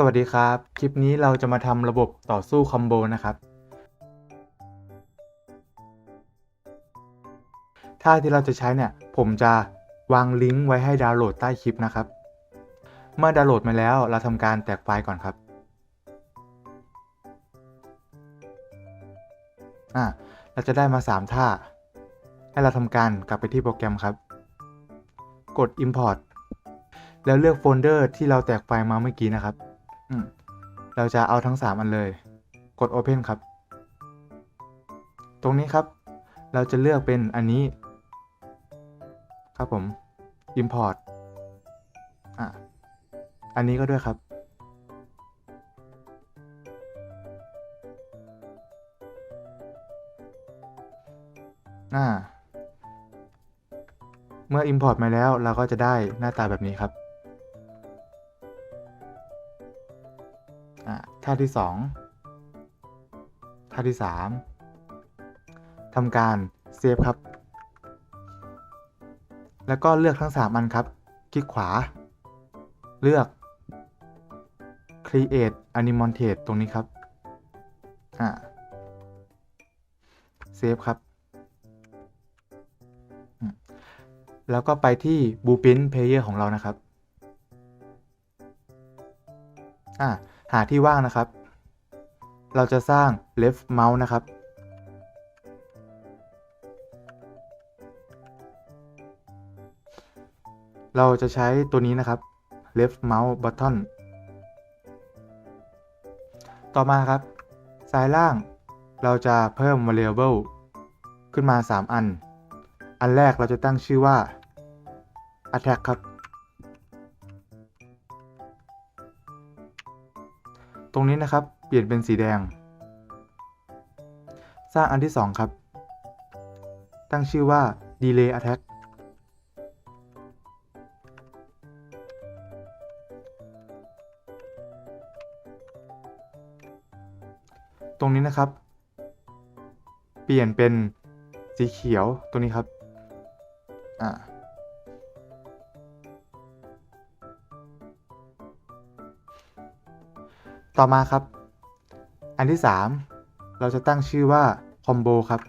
สวัสดีครับ คลิปนี้เราจะมาทำระบบต่อสู้คอมโบนะครับ ท่าที่เราจะใช้เนี่ย ผมจะวางลิงก์ไว้ให้ดาวน์โหลดใต้คลิปนะครับ เมื่อดาวน์โหลดมาแล้วเราทำการแตกไฟล์ก่อนครับ อ่าเราจะได้มา 3 ท่า ให้เราทำการกลับไปที่โปรแกรมครับ กด Import แล้วเลือกโฟลเดอร์ที่เราแตกไฟล์มาเมื่อกี้นะครับ อืมเราจะเอาทั้ง 3 อันเลย กด Open ครับ ตรงนี้ครับ เราจะเลือกเป็นอันนี้ ครับผม Import อะ อันนี้ก็ด้วยครับ อ่า เมื่อ Import มาแล้วเราก็จะได้หน้าตาแบบนี้ครับ อ่าท่าที่2ท่าที่3ทำการเซฟครับ แล้วก็เลือกทั้ง3อันครับ คลิกขวา เลือก create animated ตรงนี้ครับ อ่าเซฟครับ แล้วก็ไปที่ Blueprint Player ของเรานะครับ อ่า หาที่ว่างนะครับ เราจะสร้าง left mouse นะครับ เราจะใช้ตัวนี้นะครับ left mouse button ต่อมาครับ ซ้ายล่าง เราจะเพิ่ม variable ขึ้นมา 3 อัน อันแรกเราจะตั้งชื่อว่า attack ครับ รงนี้นะครับ เปลี่ยนเป็นสีแดง สร้างอันที่ 2 ครับ ตั้งชื่อว่า delay attack ตรงนี้นะครับ เปลี่ยนเป็นสีเขียวตรงนี้ครับ อ่า ต่อมาครับ อันที่ 3 เราจะตั้งชื่อว่าคอมโบครับ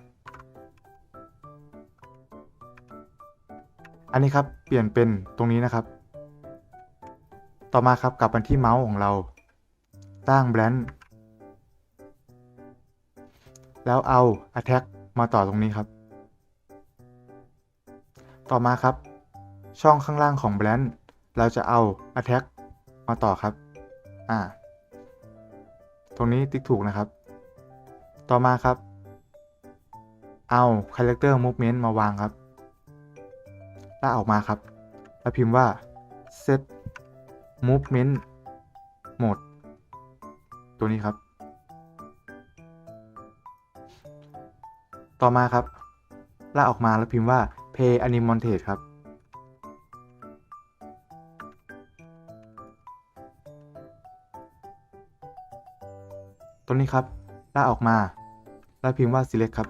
อันนี้ครับเปลี่ยนเป็นตรงนี้นะครับ ต่อมาครับกลับมาที่เมาส์ของเรา ตั้งแบรนด์แล้วเอา attack มาต่อตรงนี้ครับ ต่อมาครับ ช่องข้างล่างของแบรนด์เราจะเอา attack มาต่อครับ อ่า ตรงนี้ติ๊กถูกนะครับ ต่อมาครับ เอา character movement มาวางครับลากออกมาครับ แล้วพิมพ์ว่า set movement mode ตัวนี้ครับ ต่อมาครับลากออกมาแล้วพิมพ์ว่า play animate ครับ ตัวนี้ครับลากออกมา แล้วพิมพ์ว่า select ครับ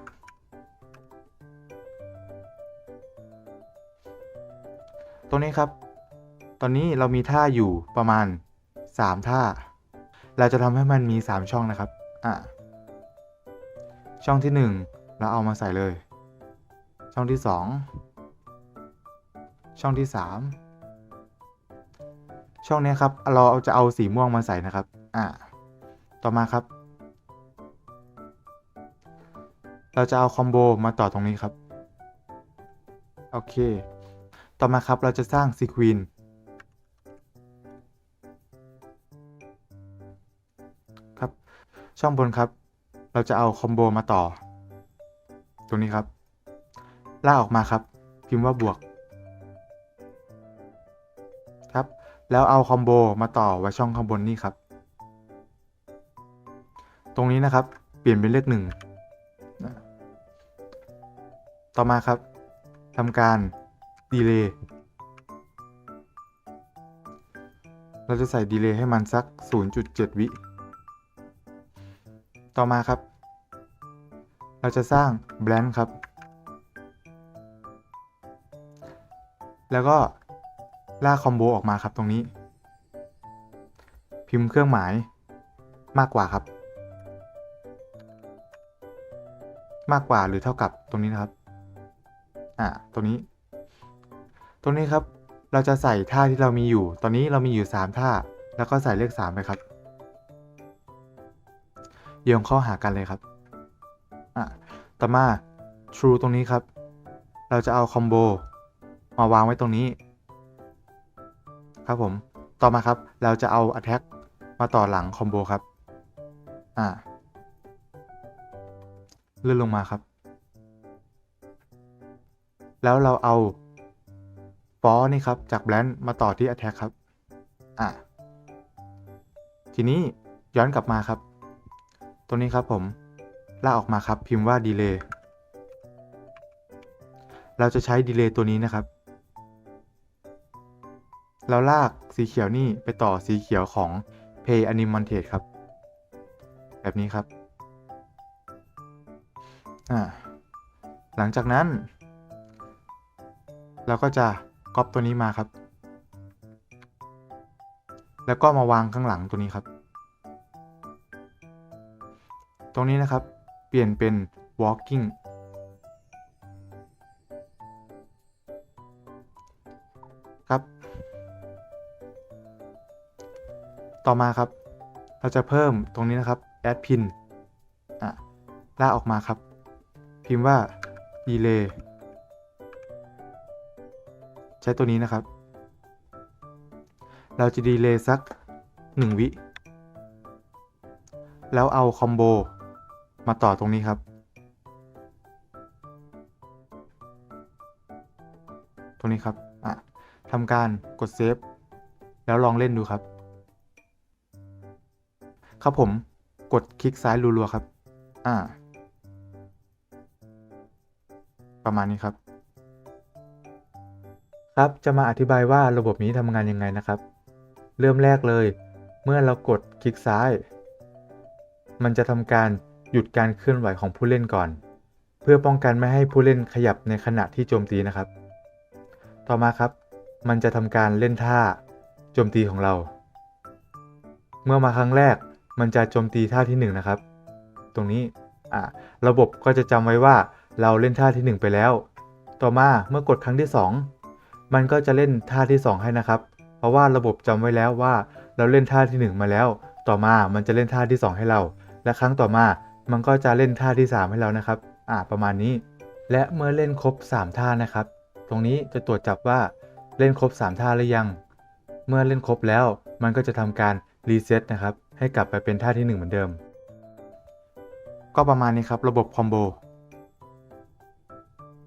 ตัวนี้ครับ ตอนนี้เรามีท่าอยู่ประมาณ 3 ท่า เราจะทำให้มันมี 3 ช่องนะครับ อ่าช่องที่ 1 เราเอามาใส่เลย ช่องที่ 2 ช่องที่ 3 ช่องนี้ครับ เราจะเอาสีม่วงมาใส่นะครับ อ่าต่อมาครับ เราจะเอาคอมโบมาต่อตรงนี้ครับ โอเค ต่อมาครับเราจะสร้างซีควีนครับ ช่องบนครับ เราจะเอาคอมโบมาต่อ ตรงนี้ครับ ลากออกมาครับ พิมพ์ว่าบวก ครับ แล้วเอาคอมโบมาต่อไว้ช่องข้างบนนี่ครับ ตรงนี้นะครับ เปลี่ยนเป็นเลขหนึ่ง ต่อมาครับทำการดีเลย์เราจะใส่ดีเลย์ให้มันสัก 0.7 วิ ต่อมาครับ เราจะสร้างแบลนครับ แล้วก็ลากคอมโบออกมาครับตรงนี้ พิมพ์เครื่องหมายมากกว่าครับ มากกว่าหรือเท่ากับตรงนี้นะครับ อ่าตรงนี้ ตรงนี้ครับ เราจะใส่ท่าที่เรามีอยู่ ตอนนี้เรามีอยู่ 3 ท่า แล้วก็ใส่เลข3ไปครับโยงเข้าหากันเลยครับอะต่อมา true ตรงนี้ครับ เราจะเอาคอมโบมาวางไว้ตรงนี้ ครับผม ต่อมาครับ เราจะเอา attack มาต่อหลังคอมโบครับ อ่าเลื่อนลงมาครับ แล้วเราเอาฟอนี่ครับ จากแบลนมาต่อที่ attack ครับ อ่าทีนี้ย้อนกลับมาครับตัวนี้ครับผมลากออกมาครับ พิมพ์ว่า delay เราจะใช้ delay ตัวนี้นะครับแล้วลากสีเขียวนี่ไปต่อสีเขียวของ pay animate ครับ แบบนี้ครับ อ่า หลังจากนั้น เราก็จะก๊อปตัวนี้มาครับ แล้วก็มาวางข้างหลังตัวนี้ครับ ตรงนี้นะครับ เปลี่ยนเป็น walking ครับ ต่อมาครับ เราจะเพิ่มตรงนี้นะครับ add pin อะลากออกมาครับ พิมพ์ว่า delay ใช้ตัวนี้นะครับ เราจะดีเลย์สัก 1 วิ แล้วเอาคอมโบมาต่อตรงนี้ครับ ตรงนี้ครับ อะทำการกดเซฟ แล้วลองเล่นดูครับ ครับผม กดคลิกซ้ายรัวๆครับ อ่า ประมาณนี้ครับ ครับ จะมาอธิบายว่าระบบนี้ทำงานยังไงนะครับ เริ่มแรกเลย เมื่อเรากดคลิกซ้าย มันจะทำการหยุดการเคลื่อนไหวของผู้เล่นก่อน เพื่อป้องกันไม่ให้ผู้เล่นขยับในขณะที่โจมตีนะครับ ต่อมาครับ มันจะทำการเล่นท่าโจมตีของเรา เมื่อมาครั้งแรก มันจะโจมตีท่าที่1นนะครับ ตรงนี้อ่าระบบก็จะจำไว้ว่าเราเล่นท่าที่ 1 ไปแล้ว ต่อมาเมื่อกดครั้งที่ 2 มันก็จะเล่นท่าที่ 2 ให้นะครับ เพราะว่าระบบจำไว้แล้วว่าเราเล่นท่าที่ 1 มาแล้ว ต่อมามันจะเล่นท่าที่ 2 ให้เรา และครั้งต่อมามันก็จะเล่นท่าที่ 3 ให้เรานะครับ อ่าประมาณนี้ และเมื่อเล่นครบ 3 ท่านะครับ ตรงนี้จะตรวจจับว่าเล่นครบ 3 ท่าหรือยัง เมื่อเล่นครบแล้ว มันก็จะทำการรีเซ็ตนะครับ ให้กลับไปเป็นท่าที่ 1 เหมือนเดิม ก็ประมาณนี้ครับระบบคอมโบ